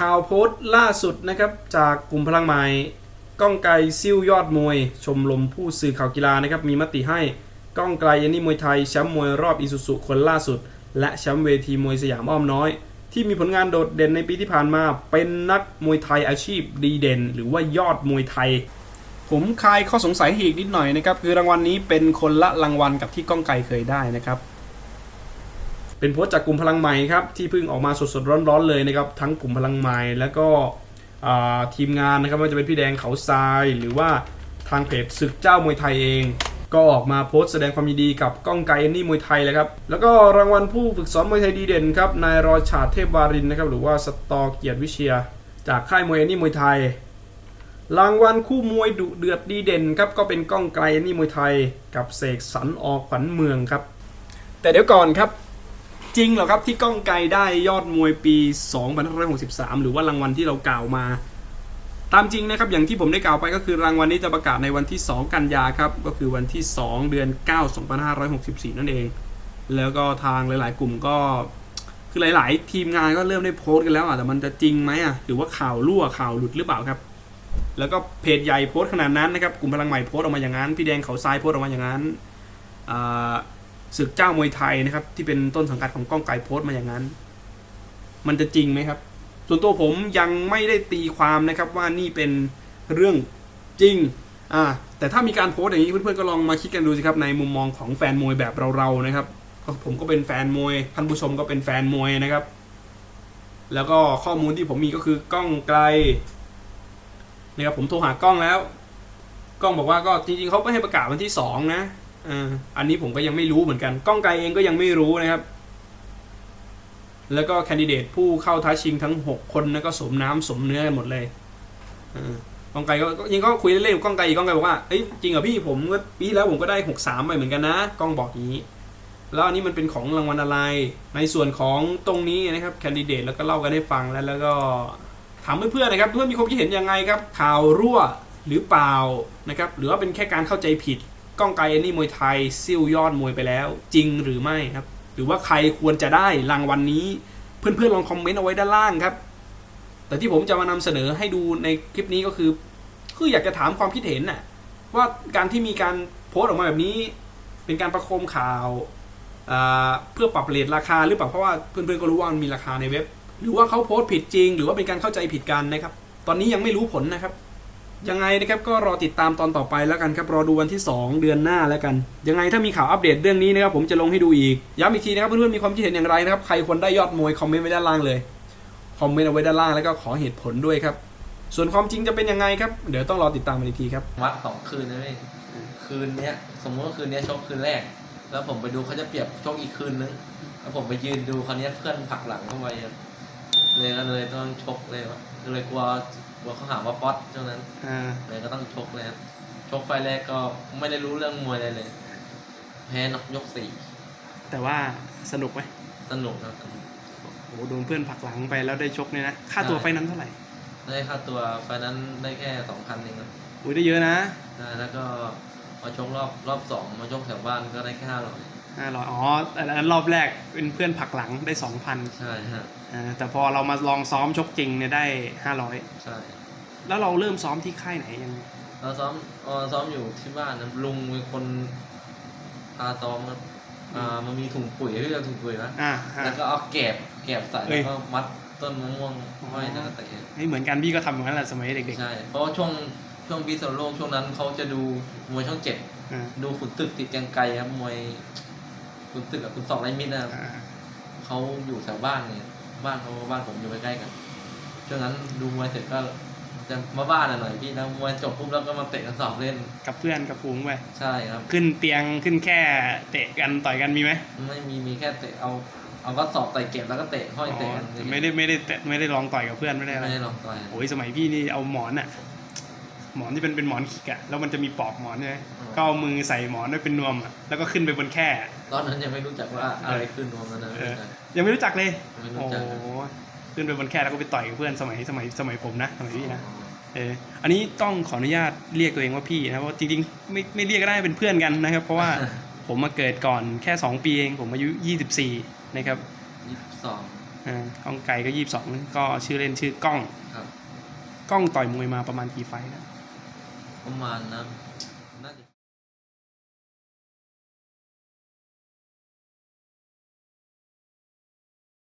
ข่าวโพสต์ล่าสุดนะครับจากกลุ่มพลังใหม่ก้องไกรซิ่วยอดมวย ชมรมผู้สื่อข่าวกีฬานะครับมีมติให้ก้องไกรยันนี่มวยไทยแชมป์มวยรอบอิสุสุคนล่าสุด และแชมป์เวทีมวยสยามอ้อมน้อย ที่มีผลงานโดดเด่นในปีที่ผ่านมา เป็นนักมวยไทยอาชีพดีเด่น หรือว่ายอดมวยไทย ผมคลายข้อสงสัยอีกนิดหน่อยนะครับคือรางวัลนี้เป็นคนละรางวัลกับที่ก้องไกรเคยได้นะครับ เป็นโพสต์จากกลุ่มพลังใหม่ครับที่เพิ่งออกมาสดๆร้อนๆเลยนะครับทั้งกลุ่มพลังใหม่ แล้วก็ทีมงานนะครับไม่ว่าจะเป็นพี่แดงเขาทราย หรือว่าทางเพจศึกเจ้ามวยไทยเอง ก็ออกมาโพสต์แสดงความยินดีกับก้องไกเอนนี่มวยไทยเลยครับแล้วก็รางวัลผู้ฝึกสอนมวยไทยดีเด่นครับนายรอยฉาดเทพวารินนะครับหรือว่าสตอเกียรติวิเชีย จากค่ายมวยเอนนี่มวยไทย รางวัลคู่มวยดุเดือดดีเด่นครับก็เป็นก้องไกเอนนี่มวยไทย กับเสกสรรออกขวัญเมืองครับ แต่เดี๋ยวก่อนครับ จริงเหรอครับที่ก้องไกรได้ยอดมวยปี 2563 หรือว่ารางวัลที่เรากล่าวมา ตามจริงนะครับอย่างที่ผมได้กล่าวไปก็คือรางวัลนี้จะประกาศในวันที่ 2 กันยาครับก็คือวันที่ 2 เดือน 9 2564 นั่นเอง แล้วก็ทางหลาย ๆ กลุ่มก็คือหลาย ๆ ทีมงานก็เริ่มได้โพสต์กันแล้วอะแต่มันจะจริงไหมอะหรือว่าข่าวรั่วข่าวหลุดหรือเปล่าครับ แล้วก็เพจใหญ่โพสต์ขนาดนั้นนะครับกลุ่มพลังใหม่โพสต์ออกมาอย่างนั้นพี่แดงเขาทรายโพสต์ออกมาอย่างนั้นอ่า ศึกเจ้ามวยไทยนะครับ ที่เป็นต้นสังกัดของก้องไกรโพสต์มาอย่างนั้น มันจะจริงไหมครับ ส่วนตัวผมยังไม่ได้ตีความนะครับว่านี่เป็นเรื่องจริงอ่าแต่ถ้ามีการโพสต์อย่างนี้เพื่อนๆก็ลองมาคิดกันดูสิครับในมุมมองของแฟนมวยแบบเราๆนะครับผมก็เป็นแฟนมวยท่านผู้ชมก็เป็นแฟนมวยนะครับ แล้วก็ข้อมูลที่ผมมีก็คือกล้องไกลนะครับผมโทรหากล้องแล้ว กล้องบอกว่าก็จริงๆเขาไม่ให้ประกาศวันที่สองนะ อันนี้ผมก็ยังไม่รู้เหมือนกันก้องไกรเองก็ยังไม่รู้นะครับ แล้วก็แคนดิเดตผู้เข้าท้าชิงทั้ง 6 คนนะก็สมน้ำสมเนื้อกันหมดเลยก้องไกรก็ยังก็คุยเล่นๆกับก้องไกรอีกก้องไกรบอกว่าเอ้ยจริงเหรอพี่ผมก็ปีแล้วผมก็ได้6 3ไปเหมือนกันนะก้องบอกอย่างนี้ แล้วอันนี้มันเป็นของรางวัลอะไร ในส่วนของตรงนี้นะครับแคนดิเดตแล้วก็เล่ากันให้ฟังแล้วแล้วก็ถามเพื่อนๆนะครับเพื่อนมีความคิดเห็นยังไงครับข่าวรั่วหรือเปล่านะครับ หรือว่าเป็นแค่การเข้าใจผิด ก้องไกรเอนนี่มวยไทยซิ่วยอดมวยไปแล้ว จริงหรือไม่ครับ หรือว่าใครควรจะได้รางวัลนนี้ เพื่อนๆลองคอมเมนต์เอาไว้ด้านล่างครับ แต่ที่ผมจะมานำเสนอให้ดูในคลิปนี้ก็คือ คืออยากจะถามความคิดเห็นน่ะว่าการที่มีการโพสต์ออกมาแบบนี้ เป็นการประโคมข่าวอ่าเพื่อปรับเรทราคาหรือเปล่าเพราะว่าเพื่อนๆก็รู้ว่ามันมีราคาในเว็บ หรือว่าเขาโพสต์ผิดจริง หรือว่าเป็นการเข้าใจผิดกันนะครับ ตอนนี้ยังไม่รู้ผลนะครับ ยังไงนะครับก็รอติดตามตอนต่อไปแล้วกันครับรอดูวันที่ 2 เดือนหน้าแล้วกัน ยังไงถ้ามีข่าวอัปเดตเรื่องนี้นะครับผมจะลงให้ดูอีกย้ำอีกทีนะครับเพื่อนๆมีความคิดเห็นอย่างไรนะครับใครควรได้ยอดมวยคอมเมนต์ไว้ด้านล่างเลยคอมเมนต์เอาไว้ด้านล่างแล้วก็ขอเหตุผลด้วยครับ ส่วนความจริงจะเป็นยังไงครับเดี๋ยวต้องรอติดตามกันอีกทีครับวัดสองคืนนะพี่คืนเนี้ยสมมติว่าคืนเนี้ยชกคืนแรก แล้วผมไปดูเขาจะเปรียบชกอีกคืนนึงแล้วผมไปยืนดูคราวเนี้ยเพื่อนผลักหลังเข้าไปครับ เลยก็เลยต้องชกเลยวะก็เลยกลัวกลัวเขาหาว่าป๊อตช่วงนั้นอ่าเลยก็ต้องชกเลยครับชกไฟล์แรกก็ไม่ได้รู้เรื่องมวยอะไรเลย แพ้นอกยกสี่แต่ว่าสนุกไหมสนุกครับโอ้โดนเพื่อนผลักหลังไปแล้วได้ชกเนี่ยนะค่าตัวไฟนั้นเท่าไหร่ได้ค่าตัวไฟล์นั้นได้แค่สองพันเองครับอุ้ยได้เยอะนะ ได้แล้วก็มาชกรอบรอบสองมาชกแถวบ้านก็ได้แค่ห้าร้อย ห้าร้อยอ๋อแต่อันนั้นรอบแรกเป็นเพื่อนผลักหลังได้สองพันใช่ฮะอ่าแต่พอเรามาลองซ้อมชกจริงเนี่ยได้ห้าร้อยใช่แล้วเราเริ่มซ้อมที่ค่ายไหนยังไงเราซ้อมเอ่อซ้อมอยู่ที่บ้านนะลุงเป็นคนพาซ้อมครับอ่ามันมีถุงปุ๋ยที่เราถุงปุ๋ยนะอ่าฮะแล้วก็เอาแกบแกบใส่เอ้แล้ยวก็มัดต้นมะม่วงห้อยแล้วก็เตะไม่เหมือนกันพี่ก็ทำอย่างนั้นแหละสมัยเด็กใช่เพราะว่าช่วงช่วงพิษณุโลกช่วงนั้นเขาจะดูมวยช่องเจ็ดๆอ่าดูขุนตึกติดยังไกลครับมวย ขุนตึกกับขุนสองไรมิตรนะครับอ่าเขาอยู่แถวบ้านเนี่ยบ้านเขาบ้านผมอยู่ใกล้ๆกันช่วงนั้นดูมวยเสร็จก็จะมาบ้านหน่อยพี่แล้วมวยจบปุ๊บแล้วก็มาเตะกันสอบเล่น กับเพื่อนกับฝูงไปใช่ครับ ขึ้นเตียงขึ้นแค่เตะกันต่อยกันมีไหมไม่มีมีแค่เตะเอาเอาก็สอบใส่เก็บแล้วก็เตะห้อยอ๋อเตะกันแต่ไม่ได้ไม่ได้เตะไม่ได้ลองต่อยกับเพื่อนไม่ได้อะไรไม่ได้ลองต่อยโอ้ยสมัยพี่นี่เอาหมอนอะ หมอนที่เป็นเป็นหมอนขิกอะแล้วมันจะมีปลอกหมอนใช่ไหมก็เอามือใส่หมอนไว้เป็นนวมอะแล้วก็ขึ้นไปบนแค่ตอนนั้นยังไม่รู้จักว่าอะไรขึ้นรวมกันนะเออยังไม่รู้จักเลยไม่รู้โอ้จักโหขึ้นไปบนแค่แล้วก็ไปต่อยกับเพื่อนสมัยสมัยสมัยผมนะสมัยพี่นะเอออันนี้ต้องขออนุญาตเรียกตัวเองว่าพี่นะเพราะจริงๆไม่ไม่เรียกก็ได้เป็นเพื่อนกันนะครับ เพราะว่าผมมาเกิดก่อนแค่ 2 ปีเองผมอายุ 24 นะครับยี่สิบสองอ่ากล้องไกลก็ยี่สิบสองก็ชื่อเล่นชื่อกล้องครับกล้องต่อยมวยมาประมาณกี่ไฟล์นะ 我买了。